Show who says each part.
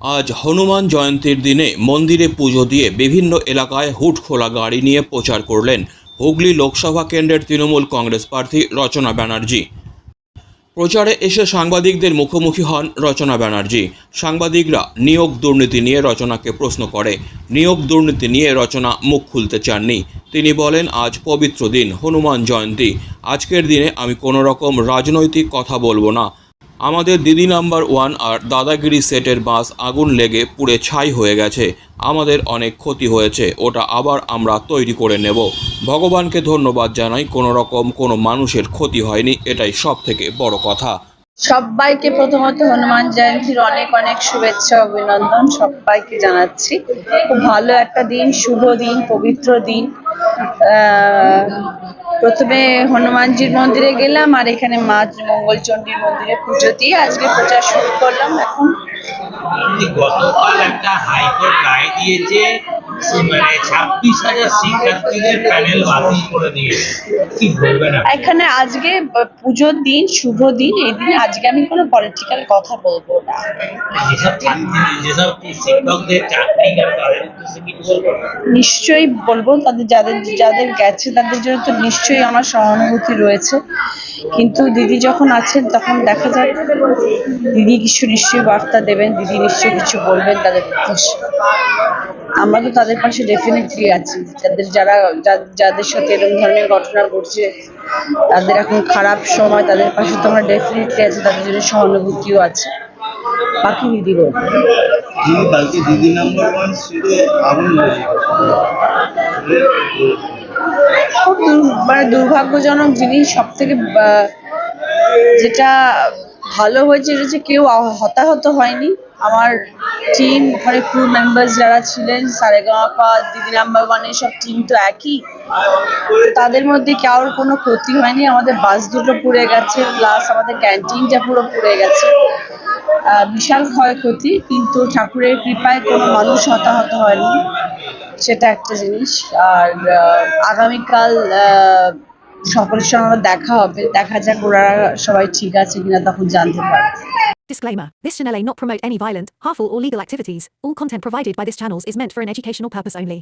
Speaker 1: আজ হনুমান জয়ন্তীর দিনে মন্দিরে পুজো দিয়ে বিভিন্ন এলাকায় হুট খোলা গাড়ি নিয়ে প্রচার করলেন হুগলি লোকসভা কেন্দ্রের তৃণমূল কংগ্রেস প্রার্থী রচনা ব্যানার্জি। প্রচারে এসে সাংবাদিকদের মুখোমুখি হন রচনা ব্যানার্জি। সাংবাদিকরা নিয়োগ দুর্নীতি নিয়ে রচনাকে প্রশ্ন করে। নিয়োগ দুর্নীতি নিয়ে রচনা মুখ খুলতে চাননি। তিনি বলেন, আজ পবিত্র দিন, হনুমান জয়ন্তী। আজকের দিনে আমি কোনো রকম রাজনৈতিক কথা বলব না। আমাদের দিদি নাম্বার ওয়ান আর দাদাগিরি সেটের বাস আগুন লেগে পুড়ে ছাই হয়ে গেছে। আমাদের অনেক ক্ষতি হয়েছে, ওটা আবার আমরা তৈরি করে নেব। ভগবানকে ধন্যবাদ জানাই, কোনো রকম কোনো মানুষের ক্ষতি হয়নি, এটাই সব থেকে বড় কথা।
Speaker 2: সবাইকে প্রথমত হনুমান জয়ন্তীর অনেক অনেক শুভেচ্ছা অভিনন্দন সবাইকে জানাচ্ছি। খুব ভালো একটা দিন, শুভ দিন, পবিত্র দিন। প্রথমে হনুমানজির মন্দিরে গেলাম, আর এখানে মা মঙ্গলচণ্ডীর মন্দিরে পুজো দিয়ে আজকে প্রচার শুরু করলাম। এখন
Speaker 3: একটা দিয়েছে মানে ছাব্বিশ হাজার শিক্ষার্থীদের প্যানেল বাতিল করে দিয়েছে। কি বলবেন
Speaker 2: এখানে আজকে পুজোর দিন শুভ দিন এই দিনে আজকে আমি কোনো পলিটিক্যাল কথা বলব না।
Speaker 3: যেসব যেসব শিক্ষকদের চাকরি গেল তাদের উদ্দেশ্যে কি বলবেন
Speaker 2: নিশ্চয়ই বলব তাদের যাদের যাদের গেছে তাদের জন্য তো নিশ্চয়ই আমার সহানুভূতি রয়েছে। কিন্তু দিদি যখন আছেন, তখন দেখা যাক। দিদি কিছু নিশ্চয়ই বার্তা দেবেন, দিদি নিশ্চয়ই কিছু বলবেন তাদের আমরা তো তাদের পাশে ডেফিনেটলি আছি। যাদের যারা যাদের সাথে এরকম ধরনের ঘটনা ঘটছে, তাদের এখন খারাপ সময়, তাদের পাশে তো আমরা ডেফিনেটলি আছে, তাদের জন্য সহানুভূতিও আছে। বাকি দিদি বলবেন
Speaker 4: দিদি নাম্বার ওয়ান আগুন
Speaker 2: মানে দুর্ভাগ্যজনক জিনিস সব থেকে যেটা ভালো হয়েছে এটা কেউ হতাহত হয়নি। আমার টিম ওখানে ক্রু মেম্বার্স যারা ছিলেন সারেগামাপা দিদি নাম্বার ওয়ানের সব টিম তো একই। তাদের মধ্যে কারোর কোনো ক্ষতি হয়নি। আমাদের বাস দুটো পুড়ে গেছে প্লাস আমাদের ক্যান্টিনটা পুরো পুড়ে গেছে। বিশাল ক্ষয়ক্ষতি, কিন্তু ঠাকুরের কৃপায় কোনো মানুষ হতাহত হয়নি। সেটা একটা জিনিস আর আহ, আগামীকাল আহ, সকলের সঙ্গে আমার দেখা হবে দেখা যাক ওরা সবাই ঠিক আছে কিনা তখন জানতে পারবো
Speaker 5: Disclaimer This channel may not promote any violent, harmful, or legal activities. All content provided by this channel is meant for an educational purpose only.